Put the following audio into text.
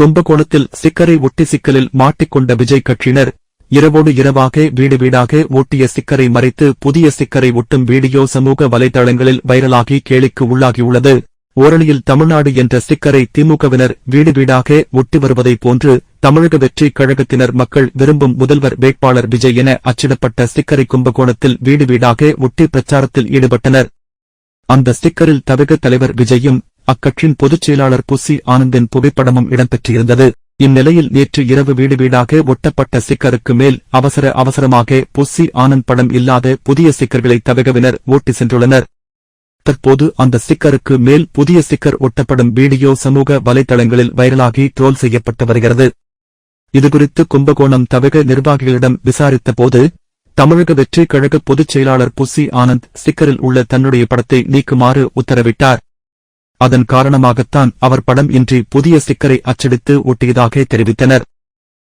கும்பகோணத்தில் சிக்கரை ஒட்டி சிக்கலில் மாட்டிக்கொண்ட விஜய் கட்சியினர் இரவோடு இரவாக வீடு வீடாக ஓட்டிய சிக்கரை மறைத்து புதிய சிக்கரை ஒட்டும் வீடியோ சமூக வலைதளங்களில் வைரலாகி கேலிக்கு உள்ளாகியுள்ளது. ஓரணியில் தமிழ்நாடு என்ற சிக்கரை திமுகவினர் வீடு வீடாக ஒட்டி வருவதைப் போன்று தமிழக வெற்றி கழகத்தினர் மக்கள் விரும்பும் முதல்வர் வேட்பாளர் விஜய் என அச்சிடப்பட்ட சிக்கரை கும்பகோணத்தில் வீடு வீடாக ஒட்டி பிரச்சாரத்தில் ஈடுபட்டனர். அந்த ஸ்டிக்கரில் தமிழக தலைவர் விஜயும் அக்கட்சியின் பொதுச் செயலாளர் புசி ஆனந்தின் புகைப்படமும் இடம்பெற்றிருந்தது. இந்நிலையில் நேற்று இரவு வீடு வீடாக ஒட்டப்பட்ட சிக்கருக்கு மேல் அவசர அவசரமாக புசி ஆனந்த் படம் இல்லாத புதிய சிக்கர்களை தவகவினர் ஓட்டி சென்றுள்ளனர். தற்போது அந்த ஸ்டிக்கருக்கு மேல் புதிய ஸ்டிக்கர் ஒட்டப்படும் வீடியோ சமூக வலைதளங்களில் வைரலாகி ட்ரோல் செய்யப்பட்டு வருகிறது. இதுகுறித்து கும்பகோணம் தவக நிர்வாகிகளிடம் விசாரித்தபோது தமிழக வெற்றி கழக பொதுச் செயலாளர் புசி ஆனந்த் ஸ்டிக்கரில் உள்ள தன்னுடைய படத்தை நீக்குமாறு உத்தரவிட்டார். அதன் காரணமாகத்தான் அவர் படம் இன்றி புதிய ஸ்டிக்கரை அச்சடித்து ஒட்டியதாக தெரிவித்தனர்.